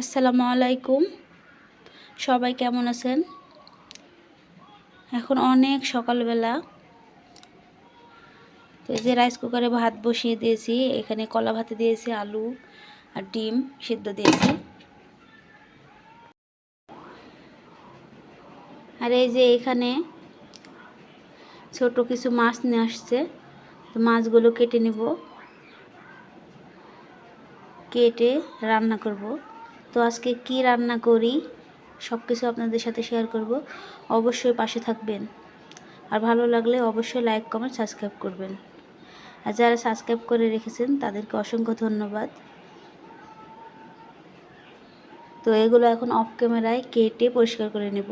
আসসালামু আলাইকুম। সবাই কেমন আছেন? এখন অনেক সকালবেলা। তো এই যে রাইস কুকারে ভাত বসিয়ে দিয়েছি, এখানে কলা ভাতে দিয়েছি, আলু আর ডিম সিদ্ধ দিয়েছি। আর এই যে এখানে ছোট কিছু মাছ নিয়ে আসছে, তো মাছগুলো কেটে নেব। কেটে রান্না করব। তো আজকে কি রান্না করি সব কিছু আপনাদের সাথে শেয়ার করব। অবশ্যই পাশে থাকবেন। আর ভালো লাগলে অবশ্যই লাইক কমেন্ট সাবস্ক্রাইব করবেন। আর যারা সাবস্ক্রাইব করে রেখেছেন, তাদেরকে অসংখ্য ধন্যবাদ। তো এগুলো এখন অফ ক্যামেরায় কেটে পরিষ্কার করে নেব।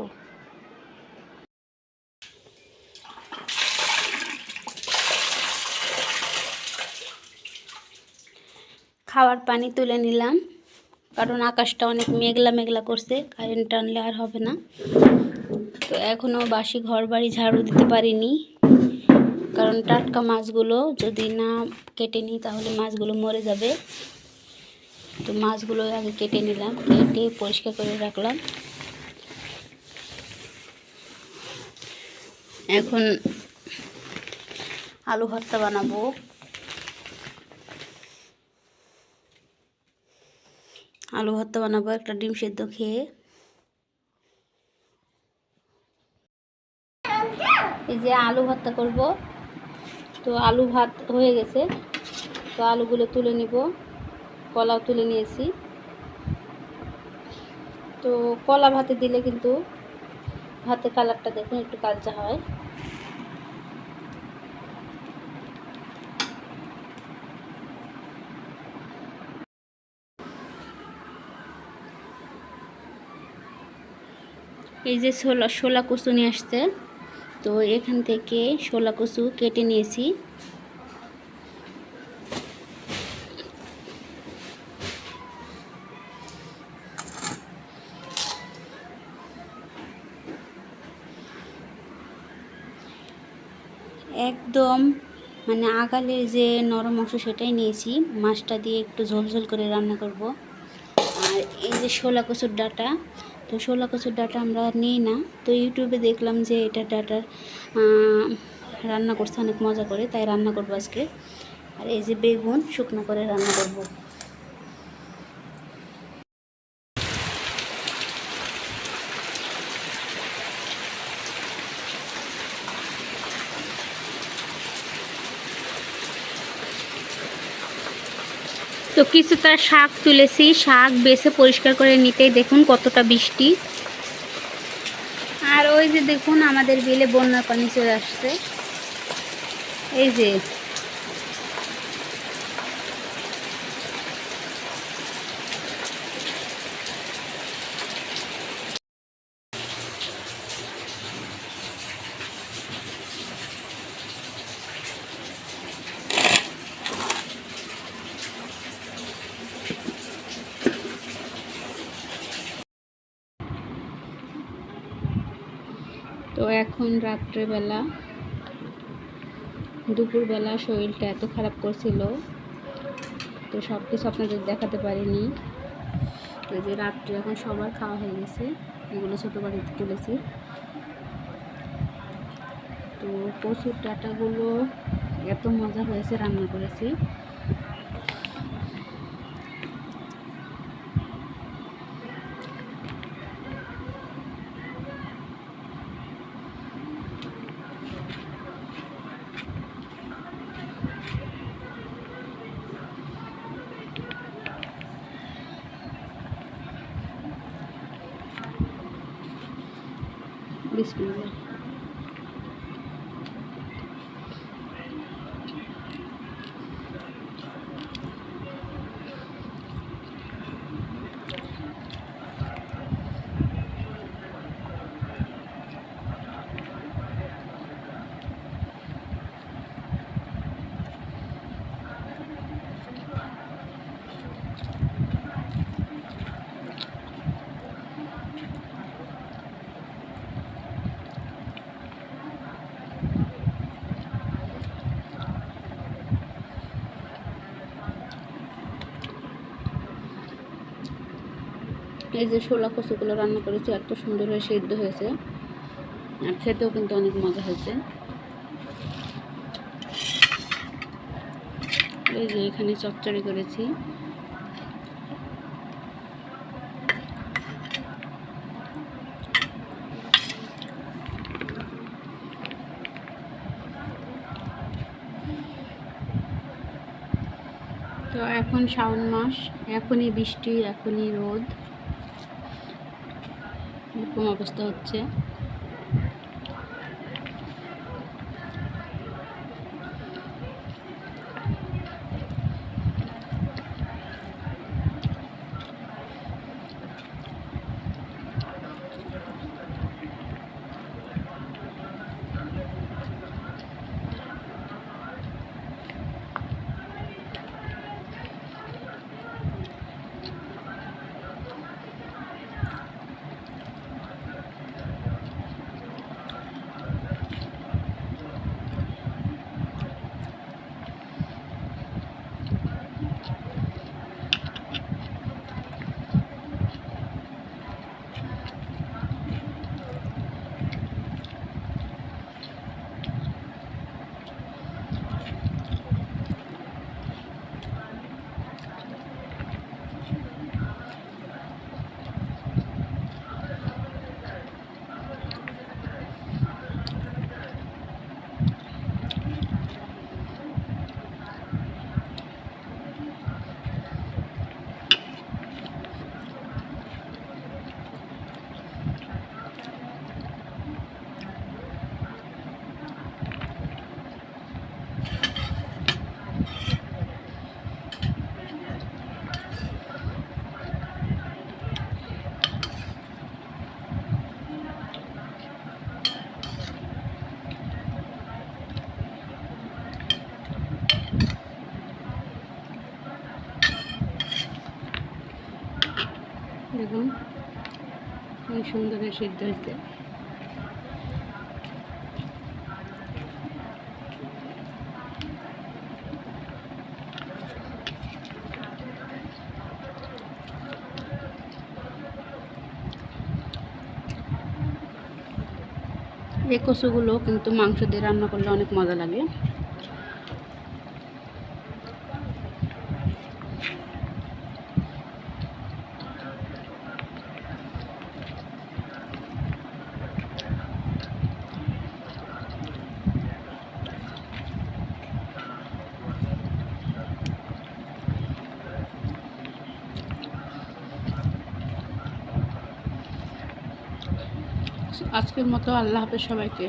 খাওয়ার পানি তুলে নিলাম। কারণ আকাশটা অনেক মেঘলা মেঘলা করছে কারেন্ট টানলে আর হবে না। তো এখনও বাসি ঘর বাড়ি ঝাড়ু দিতে পারিনি। কারণ টাটকা মাছগুলো যদি না কেটে নিই তাহলে মাছগুলো মরে যাবে। তো মাছগুলো আগে কেটে নিলাম, কেটে পরিষ্কার করে রাখলাম। এখন আলু ভর্তা বানাবো। আলু ভর্তা বানাবো, একটা ডিম সেদ্ধ খেয়ে। এই যে আলু ভর্তা করব। তো আলু ভাত হয়ে গেছে। তো আলুগুলো তুলে নিব। কলাও তুলে নিয়েছি। তো কলা ভাতে দিলে কিন্তু ভাতের কালারটা দেখুন, একটু কালচা হয়। এই যে শোলা শোলা কচু নিয়ে আসছে। তো এখান থেকে শোলা কচু কেটে নিয়েছি। একদম মানে আগালের যে নরম অংশ সেটাই নিয়েছি। মাছটা দিয়ে একটু ঝোল ঝোল করে রান্না করব। আর এই যে শোলা কচুর ডাটা তো ষোলা কচুর ডাটা আমরা নিই না। তো ইউটিউবে দেখলাম যে এটা ডাটার রান্না করছে অনেক মজা করে, তাই রান্না করব আজকে। আর এই যে বেগুন, শুকনো করে রান্না করব। তো কিছুটা শাক তুলেছি, শাক বেছে পরিষ্কার করে নিতেই দেখুন কতটা বৃষ্টি আর ওই যে দেখুন আমাদের বিলে বন্যার পানি চলে আসছে। এই যে তো এখন রাত্রেবেলা, দুপুরবেলা শরীরটা এত খারাপ করছিল, তো সব কিছু আপনাদের দেখাতে পারিনি। তো যে রাত্রে এখন সবার খাওয়া হয়ে গেছে, এগুলো ছোটো বাড়িতে তুলেছি। তো প্রচুর ডাটাগুলো এত মজা হয়েছে, রান্না করেছি। বিসমিল্লাহ এই যে শোলা কচুগুলো রান্না করেছি, এত সুন্দর হয়ে সিদ্ধ হয়েছে। আর খেতেও কিন্তু অনেক মজা হয়েছে। এই যে এখানে চচ্চড়ি করেছি। তো এখন শ্রাবণ মাস, এখনই বৃষ্টি, এখনই রোদ। এরকম অবস্থা হচ্ছে। দেখুন। অনেক সুন্দর সিদ্ধ হয়েছে এই কচুগুলো কিন্তু মাংস দিয়ে রান্না করলে অনেক মজা লাগে। আজকের মতো আল্লাহ হাফেজ সবাইকে।